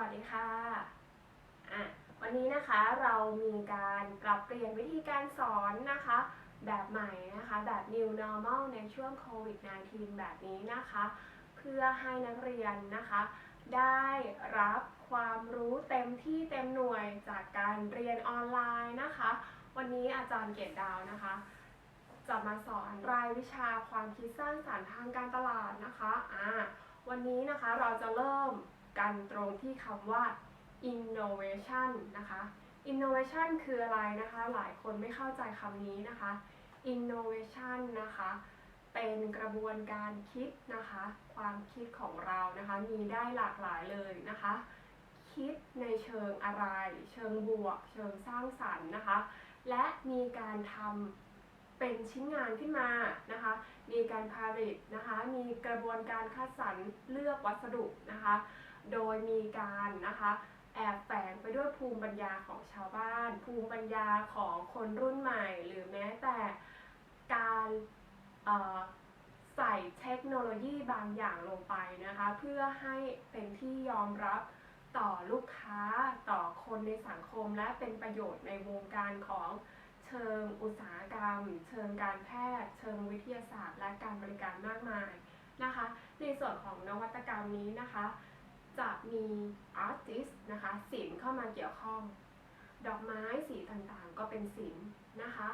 วัสดีค่ะ อะ วันนี้นะคะเรามีการปรับเปลี่ยนวิธีการสอนนะคะ แบบใหม่นะคะ แบบ new normal ในช่วงโควิด -19 แบบนี้นะคะ เพื่อให้นักเรียนนะคะ ได้รับความรู้เต็มที่เต็มหน่วยจากการเรียนออนไลน์นะคะ วันนี้อาจารย์เกตดาวนะคะ จะมาสอนรายวิชาความคิดสร้างสรรค์ทางการตลาดนะคะ อ่า วันนี้นะคะเราจะเริ่ม กันตรงที่คำว่า innovation นะคะ innovation คืออะไรนะคะ หลายคนไม่เข้าใจคำนี้นะคะ innovation นะคะ เป็นกระบวนการคิดนะคะ ความคิดของเรานะคะ มีได้หลากหลายเลยนะคะ คิดในเชิงอะไร เชิงบวก เชิงสร้างสรรค์นะคะ และมีการทำเป็นชิ้นงานขึ้นมานะคะ มีการผลิตนะคะ มีกระบวนการคัดสรรเลือกวัสดุนะคะ โดยมีการนะคะแอบแฝงไปด้วยภูมิปัญญาของชาวบ้าน ภูมิปัญญาของคนรุ่นใหม่ หรือแม้แต่การใส่เทคโนโลยีบางอย่างลงไปนะคะ เพื่อให้เป็นที่ยอมรับต่อลูกค้าต่อคนในสังคมและเป็นประโยชน์ในวงการของเชิงอุตสาหกรรม เชิงการแพทย์ เชิงวิทยาศาสตร์ และการบริการมากมายนะคะ ในส่วนของนวัตกรรมนี้นะคะ จะมีอาร์ติสนะคะศิลป์เข้ามาเกี่ยวข้อง ดอกไม้สีต่างๆ ก็เป็นศิลป์นะคะ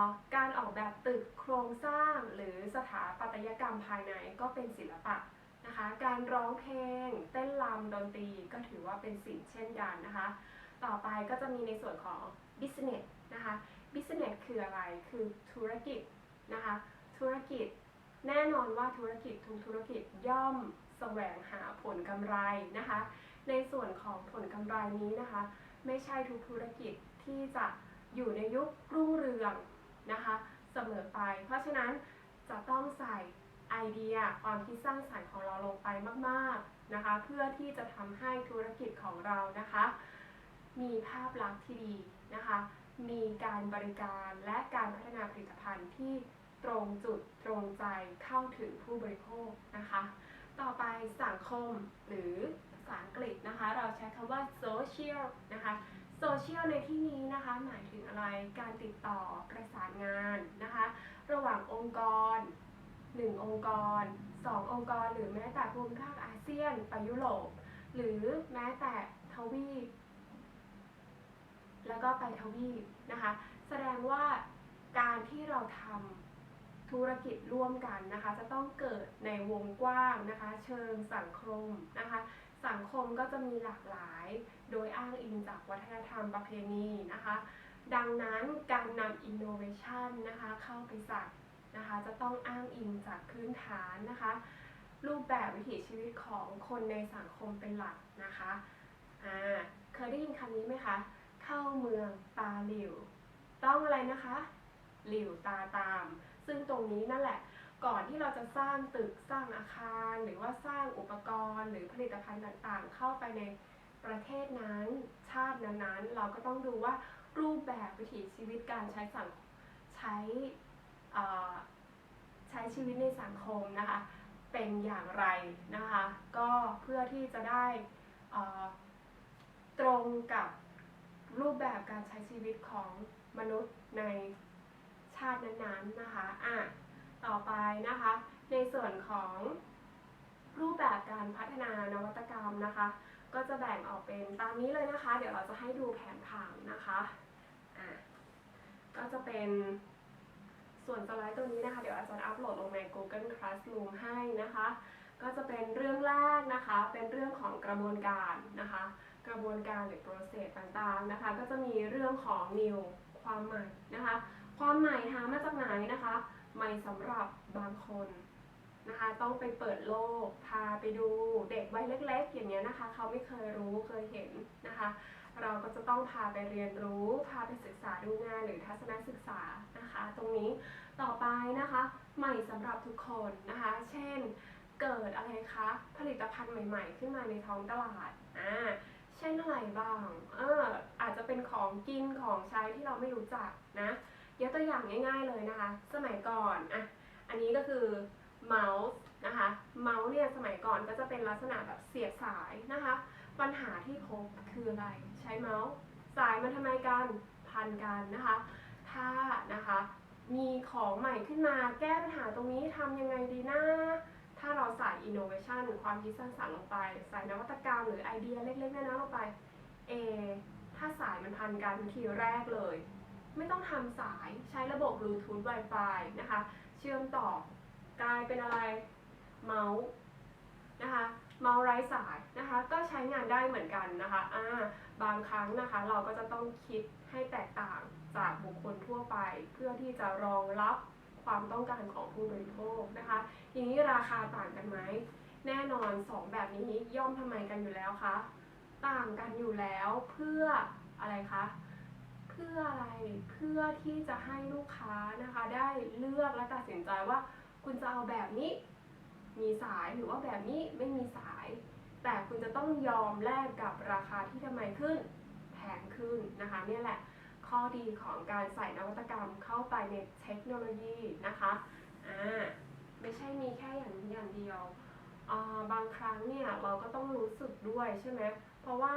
าการออกแบบตึกโครงสร้างหรือสถาปัตยกรรมภายในก็เป็นศิลปะนะคะ การร้องเพลง เต้นรำดนตรีก็ถือว่าเป็นศิลป์เช่นกันนะคะ ต่อไปก็จะมีในส่วนของ business นะคะ business คืออะไร คือธุรกิจนะคะ ธุรกิจแน่นอนว่าธุรกิจทุกธุรกิจย่อม แสวงหาผลกำไรนะคะ ในส่วนของผลกำไรนี้นะคะ ไม่ใช่ทุกธุรกิจที่จะอยู่ในยุครุ่งเรืองนะคะเสมอไป เพราะฉะนั้นจะต้องใส่ไอเดียความคิดสร้างสรรค์ของเราลงไปมากๆนะคะ เพื่อที่จะทำให้ธุรกิจของเรานะคะ มีภาพลักษณ์ที่ดีนะคะ มีการบริการและการพัฒนาผลิตภัณฑ์ที่ตรงจุดตรงใจเข้าถึงผู้บริโภคนะคะ ต่อไปสังคมหรือภาษาอังกฤษนะคะ เราใช้คำว่า social นะคะ social ในที่นี้นะคะ หมายถึงอะไรการติดต่อประสานงานนะคะ ระหว่างองค์กร 1 องค์กร 2 องค์กร หรือแม้แต่ภูมิภาคอาเซียนไปยุโรปหรือแม้แต่ทวีปแล้วก็ไปทวีปนะคะ แสดงว่าการที่เราทำ ธุรกิจร่วมกันนะคะ จะต้องเกิดในวงกว้างนะคะ เชิงสังคมนะคะ สังคมก็จะมีหลากหลาย โดยอ้างอิงจากวัฒนธรรมประเพณีนะคะ ดังนั้นการนำ innovation นะคะเข้าไปใส่นะคะ จะต้องอ้างอิงจากพื้นฐานนะคะ รูปแบบวิถีชีวิตของคนในสังคมเป็นหลักนะคะอ่าเคยได้ยินคำนี้ไหมคะ เข้าเมืองตาหลิว ต้องอะไรนะคะ หลิวตาตาม ซึ่งตรงนี้นั่นแหละก่อนที่เราจะสร้างตึกสร้างอาคาร หรือว่าสร้างอุปกรณ์ หรือผลิตภัณฑ์ต่างๆ เข้าไปในประเทศนั้นชาตินั้นๆ เราก็ต้องดูว่ารูปแบบวิถีชีวิตการใช้สังใช้ใช้ชีวิตในสังคมนะคะเป็นอย่างไรนะคะก็เพื่อที่จะได้ตรงกับรูปแบบการใช้ชีวิตของมนุษย์ในาตินั้นๆนะคะอะต่อไปนะคะ ในส่วนของรูปแบบการพัฒนานวัตกรรมนะคะ ก็จะแบ่งออกเป็นตามนี้เลยนะคะ เดี๋ยวเราจะให้ดูแผนผังนะคะอะก็จะเป็นส่วนสไลด์ตัวนี้นะคะ เดี๋ยวอาจารย์อัปโหลดลงใน Google Classroom ให้นะคะ ก็จะเป็นเรื่องแรกนะคะ เป็นเรื่องของกระบวนการนะคะ กระบวนการหรือ process ต่างๆนะคะ ก็จะมีเรื่องของ new ความใหม่นะคะ ความใหม่หามาจากไหนนะคะใหม่สำหรับบางคนนะคะต้องไปเปิดโลก พาไปดูเด็กวัยเล็ก ๆ อย่างเงี้ยนะคะเขาไม่เคยรู้เคยเห็นนะคะ เราก็จะต้องพาไปเรียนรู้ พาไปศึกษาดูงานหรือทัศนศึกษานะคะ ตรงนี้ต่อไปนะคะใหม่สำหรับทุกคนนะคะ เช่นเกิดอะไรคะผลิตภัณฑ์ใหม่ ๆ ขึ้นมาในท้องตลาดอ่าเช่นอะไรบ้างเอออาจจะเป็นของกินของใช้ที่เราไม่รู้จักนะ ยกตัวอย่างง่าย ๆเลยนะคะ สมัยก่อนอะอันนี้ก็คือเมาส์นะคะเมาส์เนี่ยสมัยก่อนก็จะเป็นลักษณะแบบเสียบสายนะคะ ปัญหาที่พบคืออะไร ใช้เมาส์สายมันทำไมกันพันกันนะคะ ถ้านะคะมีของใหม่ขึ้นมาแก้ปัญหาตรงนี้ทำยังไงดีนะ ถ้าเราใส่ innovation ความคิดสร้างสรรค์ลงไป ใส่นวัตกรรมหรือไอเดียเล็กๆน้อยๆลงไป เอ ถ้าสายมันพันกันทีแรกเลย ไม่ต้องทำสายใช้ระบบ Bluetooth Wi-Fi นะคะ เชื่อมต่อกลายเป็นอะไรเมาส์นะคะเมาส์ไร้สายนะคะก็ใช้งานได้เหมือนกันนะคะอ่าบางครั้งนะคะเราก็จะต้องคิดให้แตกต่างจากบุคคลทั่วไป เพื่อที่จะรองรับความต้องการของผู้บริโภคนะคะทีนี้ราคาต่างกันไหมแน่นอน 2 แบบนี้ย่อมทำไมกันอยู่แล้วคะต่างกันอยู่แล้วเพื่ออะไรคะ เพื่ออะไรเพื่อที่จะให้ลูกค้านะคะได้เลือกและตัดสินใจว่า คุณจะเอาแบบนี้ มีสายหรือว่าแบบนี้ไม่มีสาย แต่คุณจะต้องยอมแลกกับราคาที่ทำไมขึ้นแพงขึ้นนะคะเนี่ยแหละข้อดีของการใส่นวัตกรรมเข้าไปในเทคโนโลยีนะคะอ่าไม่ใช่มีแค่อย่างนี้อย่างเดียวบางครั้งเนี่ยเราก็ต้องรู้สึกด้วยใช่ไหมเพราะว่า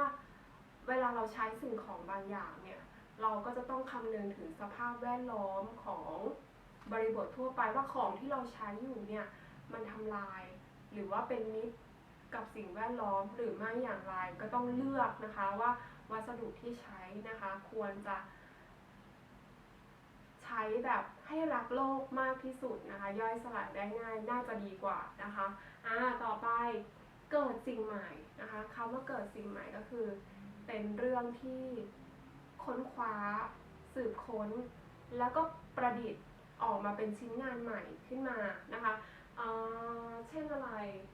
เวลาเราใช้สิ่งของบางอย่างเนี่ย เราก็จะต้องคำนึงถึงสภาพแวดล้อมของบริบททั่วไปว่าของที่เราใช้อยู่เนี่ยมันทำลาย หรือว่าเป็นมิตรกับสิ่งแวดล้อมหรือไม่อย่างไรก็ต้องเลือกนะคะว่าวัสดุที่ใช้นะคะควรจะ ใช้แบบให้รักโลกมากที่สุดนะคะ ย่อยสลายได้ง่ายน่าจะดีกว่านะคะอ่าต่อไปเกิดสิ่งใหม่นะคะคำว่าเกิดสิ่งใหม่ก็คือ เป็นเรื่องที่ ค้นคว้า สืบค้น แล้วก็ประดิษฐ์ออกมาเป็นชิ้นงานใหม่ขึ้นมานะคะเเช่นอะไร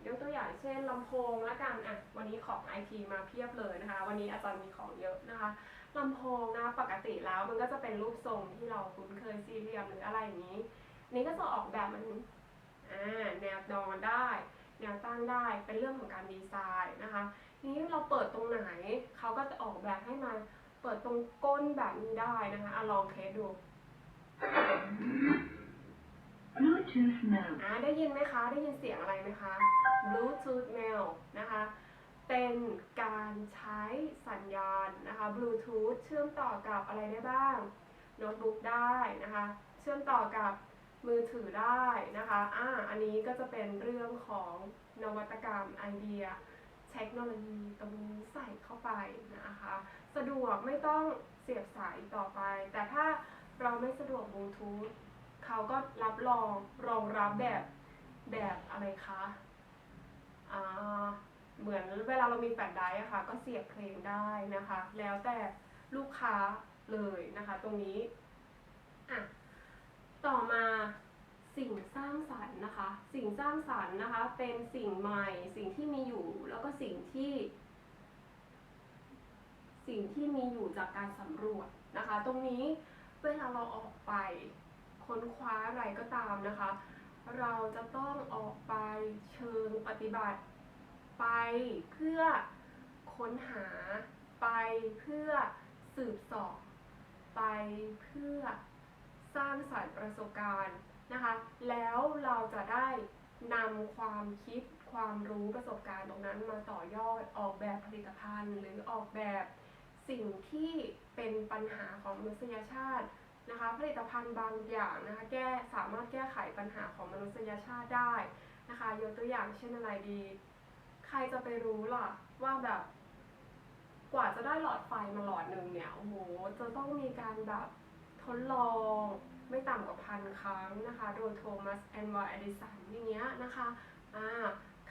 ยกตัวอย่างเช่นลำโพงละกันอะวันนี้ของไอทีมาเพียบเลยนะคะ วันนี้อาจารย์มีของเยอะนะคะลำโพงนะปกติแล้วมันก็จะเป็นรูปทรงที่เราคุ้นเคยสี่เหลี่ยมหรืออะไรอย่างนี้ นี่ก็จะออกแบบมันอ่าแนวนอนได้ แนวตั้งได้เป็นเรื่องของการดีไซน์นะคะทีนี้เราเปิดตรงไหนเขาก็จะออกแบบให้มา เปิดตรงก้นแบบนี้ได้นะคะอะลองเทสดู Bluetooth mode. อ่าได้ยินไหมคะ ได้ยินเสียงอะไรไหมคะ Bluetooth mail นะคะ เป็นการใช้สัญญาณนะคะ Bluetooth เชื่อมต่อกับอะไรได้บ้าง โน้ตบุ๊กได้นะคะ เชื่อมต่อกับมือถือได้นะคะ อ่า อันนี้ก็จะเป็นเรื่องของนวัตกรรมไอเดีย เทคโนโลยีตรงนี้ใส่เข้าไป นะคะ สะดวกไม่ต้องเสียบสายต่อไป แต่ถ้าเราไม่สะดวกบลูทูธเขาก็รับรองรองรับแบบแบบอะไรคะเหมือนเวลาเรามีแฟลชไดรฟ์อะค่ะ ก็เสียบเพลงได้นะคะ แล้วแต่ลูกค้าเลยนะคะ ตรงนี้อะต่อมาสิ่งสร้างสรรค์นะคะ สิ่งสร้างสรรค์นะคะ เป็นสิ่งใหม่ สิ่งที่มีอยู่ แล้วก็สิ่งที่ สิ่งที่มีอยู่จากการสำรวจนะคะ ตรงนี้เวลาเราออกไปค้นคว้าอะไรก็ตามนะคะ เราจะต้องออกไปเชิงปฏิบัติ ไปเพื่อค้นหาไปเพื่อสืบสอบไปเพื่อสร้างสรรค์ประสบการณ์นะคะ แล้วเราจะได้นำความคิดความรู้ประสบการณ์ตรงนั้นมาต่อยอดออกแบบผลิตภัณฑ์ หรือออกแบบ สิ่งที่เป็นปัญหาของมนุษยชาตินะคะ ผลิตภัณฑ์บางอย่างนะคะแก้สามารถแก้ไขปัญหาของมนุษยชาติได้นะคะยกตัวอย่างเช่นอะไรดี ใครจะไปรู้ล่ะว่าแบบ กว่าจะได้หลอดไฟมาหลอดหนึ่งเนี่ยโอ้โหจะต้องมีการแบบทดลองไม่ต่ำกว่าพันครั้งนะคะ โดยโทมัสแอนวาร์เอดิสันอย่างเงี้ยนะคะอ่า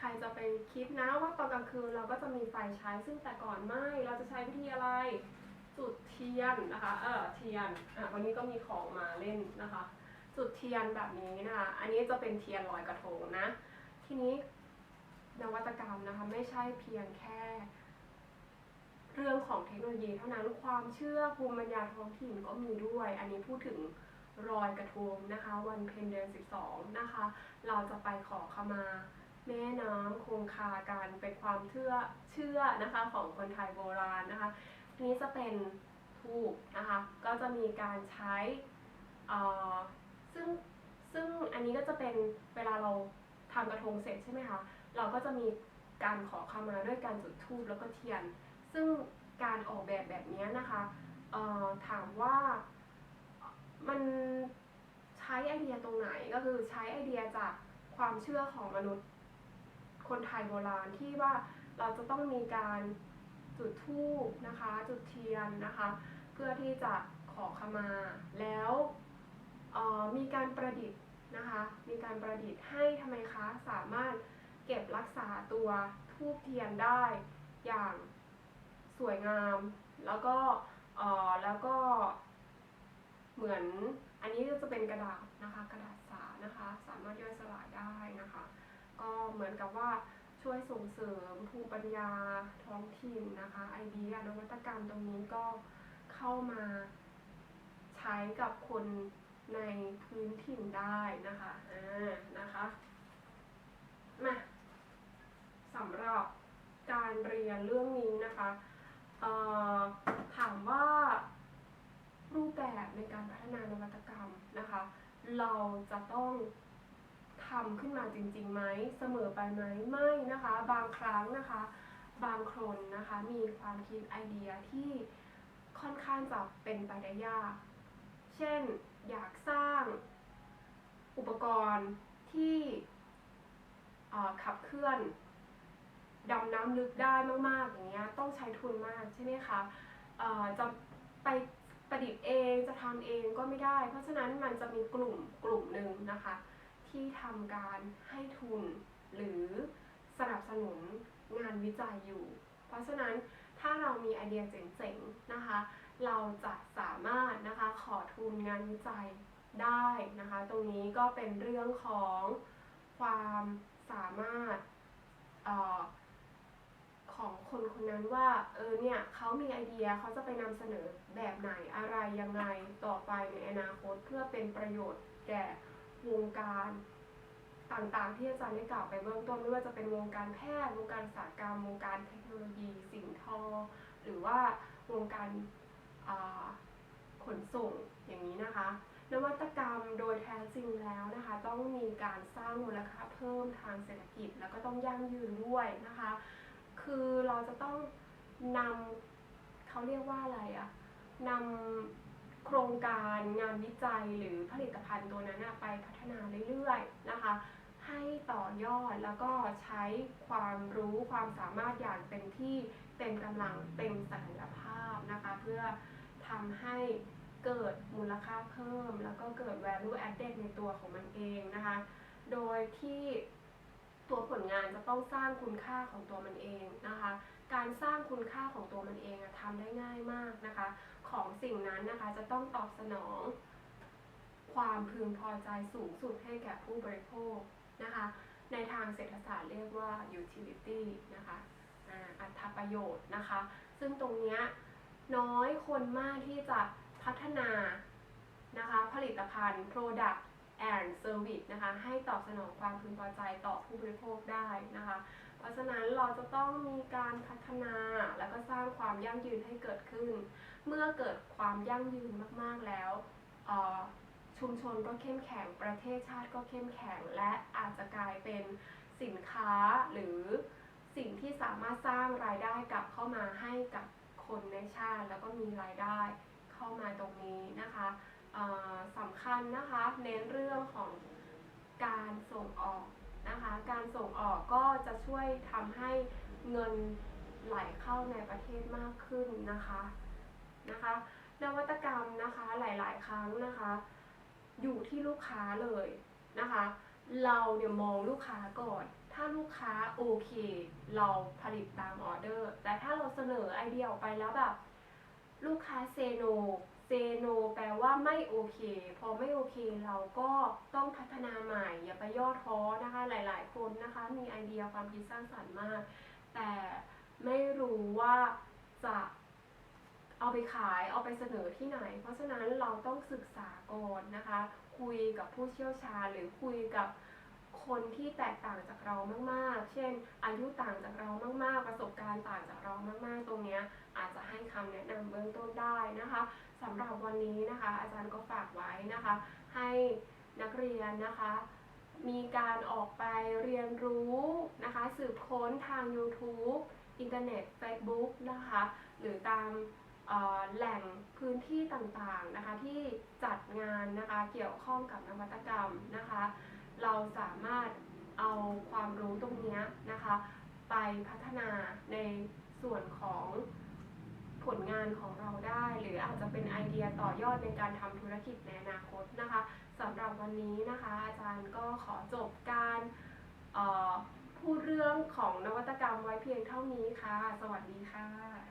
ใครจะไปคิดนะว่าตอนกลางคืนเราก็จะมีไฟใช้ซึ่งแต่ก่อนไม่เราจะใช้วิธีอะไร จุดเทียนนะคะเออเทียนอะวันนี้ก็มีของมาเล่นนะคะ จุดเทียนแบบนี้นะคะอันนี้จะเป็นเทียนลอยกระทงนะ ทีนี้นวัตกรรมนะคะไม่ใช่เพียงแค่ เรื่องของเทคโนโลยีเท่านั้นความเชื่อภูมิปัญญาท้องถิ่นก็มีด้วย อันนี้พูดถึงรอยกระทงนะคะ วันเพ็ญเดือน 12 นะคะ เราจะไปขอขมา แม่น้ำคงคากันเป็นความเชื่อเชื่อนะคะของคนไทยโบราณนะคะนี้จะเป็นทูบนะคะก็จะมีการใช้อ่ซึ่งซึ่งอันนี้ก็จะเป็นเวลาเราทำกระทงเสร็จใช่ไหมคะเราก็จะมีการขอขมาด้วยการจุดธูปแล้วก็เทียน ซึ่งการออกแบบแบบนี้นะคะอ่อถามว่ามันใช้ไอเดียตรงไหนก็คือใช้ไอเดียจากความเชื่อของมนุษย์ คนไทยโบราณที่ว่าเราจะต้องมีการจุดธูปนะคะ จุดเทียนนะคะ เพื่อที่จะขอขมาแล้วออมีการประดิษฐ์นะคะ มีการประดิษฐ์ให้ทำไมคะสามารถเก็บรักษาตัวทูบเทียนได้อย่างสวยงาม แล้วก็แล้วก็เหมือนอันนี้จะเป็นกระดาษนะคะ กระดาษสานะคะ สามารถย่อยสลายได้นะคะ ก็เหมือนกับว่าช่วยส่งเสริมภูมิปัญญาท้องถิ่นนะคะไอเดียนวัตกรรมตรงนี้ก็เข้ามาใช้กับคนในพื้นถิ่นได้นะคะอ่านะคะมาสำหรับการเรียนเรื่องนี้นะคะถามว่ารูปแบบในการพัฒนานวัตกรรมนะคะ เราจะต้อง ทำขึ้นมาจริงๆไหมเสมอไปไหมไม่นะคะ บางครั้งนะคะ บางคนนะคะมีความคิดไอเดียที่ค่อนข้างจะเป็นไปได้ยาก เช่นอยากสร้างอุปกรณ์ที่ขับเคลื่อนดำน้ำลึกได้มากๆอย่างเงี้ยต้องใช้ทุนมากใช่ไหมคะจะไปประดิษฐ์เองจะทำเองก็ไม่ได้ เพราะฉะนั้นมันจะมีกลุ่มกลุ่มหนึ่งนะคะ ที่ทำการให้ทุน หรือสนับสนุนงานวิจัยอยู่ เพราะฉะนั้นถ้าเรามีไอเดียเจ๋งๆนะคะ เราจะสามารถนะคะขอทุนงานวิจัยได้นะคะ ตรงนี้ก็เป็นเรื่องของความสามารถออของคนคนนั้นว่าเออเนี่ยเขามีไอเดียเขาจะไปนำเสนอแบบไหนอะไรยังไงต่อไปในอนาคตเพื่อเป็นประโยชน์แก่ วงการต่างๆ ที่อาจารย์ได้กล่าวไปเบื้องต้นไม่ว่าจะเป็นวงการแพทย์วงการอุตสาหกรรมวงการเทคโนโลยีสิ่งทอ หรือว่าวงการาขนส่งอย่างนี้นะคะ นวัตกรรมโดยแท้จริงแล้วนะคะ ต้องมีการสร้างมูลค่าเพิ่มทางเศรษฐกิจ แล้วก็ต้องยั่งยืนด้วยนะคะ คือเราจะต้องนำเขาเรียกว่าอะไรอะนำ โครงการงานวิจัยหรือผลิตภัณฑ์ตัวนั้นไปพัฒนาเรื่อยๆนะคะ ให้ต่อยอดแล้วก็ใช้ความรู้ความสามารถอย่างเต็มที่เต็มกำลังเต็มศักยภาพนะคะ เพื่อทำให้เกิดมูลค่าเพิ่ม แล้วก็เกิด value added ในตัวของมันเองนะคะ โดยที่ตัวผลงานจะต้องสร้างคุณค่าของตัวมันเองนะคะ การสร้างคุณค่าของตัวมันเองทำได้ง่ายมากนะคะ ของสิ่งนั้นนะคะ จะต้องตอบสนอง ความพึงพอใจสูงสุดให้แก่ผู้บริโภคนะคะ ในทางเศรษฐศาสตร์เรียกว่า utility นะคะอัตประโยชน์นะคะ ซึ่งตรงนี้น้อยคนมากที่จะพัฒนานะคะผลิตภัณฑ์ product and service นะคะให้ตอบสนองความพึงพอใจต่อผู้บริโภคได้นะคะ เพราะฉะนั้นเราจะต้องมีการพัฒนาแล้วก็สร้างความยั่งยืนให้เกิดขึ้น เมื่อเกิดความยั่งยืนมากๆแล้วชุมชนก็เข้มแข็งประเทศชาติก็เข้มแข็ง และอาจจะกลายเป็นสินค้าหรือสิ่งที่สามารถสร้างรายได้กลับเข้ามาให้กับคนในชาติ แล้วก็มีรายได้เข้ามาตรงนี้นะคะสำคัญนะคะเน้นเรื่องของการส่งออก นะคะ การส่งออกก็จะช่วยทำให้เงินไหลเข้าในประเทศมากขึ้นนะคะนะคะนวัตกรรมนะคะหลาย ๆ ครั้งนะคะ อยู่ที่ลูกค้าเลยนะคะ เราเนี่ยมองลูกค้าก่อน ถ้าลูกค้าโอเค เราผลิตตามออเดอร์ แต่ถ้าเราเสนอไอเดียออกไปแล้วแบบลูกค้าเซโน เซโนแปลว่าไม่โอเค พอไม่โอเคเราก็ต้องพัฒนาใหม่ อย่าไปย่อท้อนะคะ หลายๆ คนนะคะ มีไอเดียความคิดสร้างสรรค์มาก แต่ไม่รู้ว่าจะเอาไปขายเอาไปเสนอที่ไหน เพราะฉะนั้นเราต้องศึกษาก่อนนะคะ คุยกับผู้เชี่ยวชาญหรือคุยกับคนที่แตกต่างจากเรามากๆ เช่น อายุต่างจากเรามากๆ ประสบการณ์ต่างจากเรามากๆ ตรงเนี้ยอาจจะให้คำแนะนำเบื้องต้นได้นะคะ สำหรับวันนี้นะคะ อาจารย์ก็ฝากไว้นะคะ ให้นักเรียนนะคะ มีการออกไปเรียนรู้นะคะ สืบค้นทาง YouTube อินเทอร์เน็ต Facebook นะคะ หรือตามแหล่งพื้นที่ต่างๆนะคะ ที่จัดงานนะคะเกี่ยวข้องกับนวัตกรรมนะคะ เราสามารถเอาความรู้ตรงนี้นะคะ ไปพัฒนาในส่วนของ ผลงานของเราได้ หรืออาจจะเป็นไอเดียต่อยอดในการทำธุรกิจในอนาคตนะคะสำหรับวันนี้นะคะ อาจารย์ก็ขอจบการพูดเรื่องของนวัตกรรมไว้เพียงเท่านี้ค่ะ สวัสดีค่ะ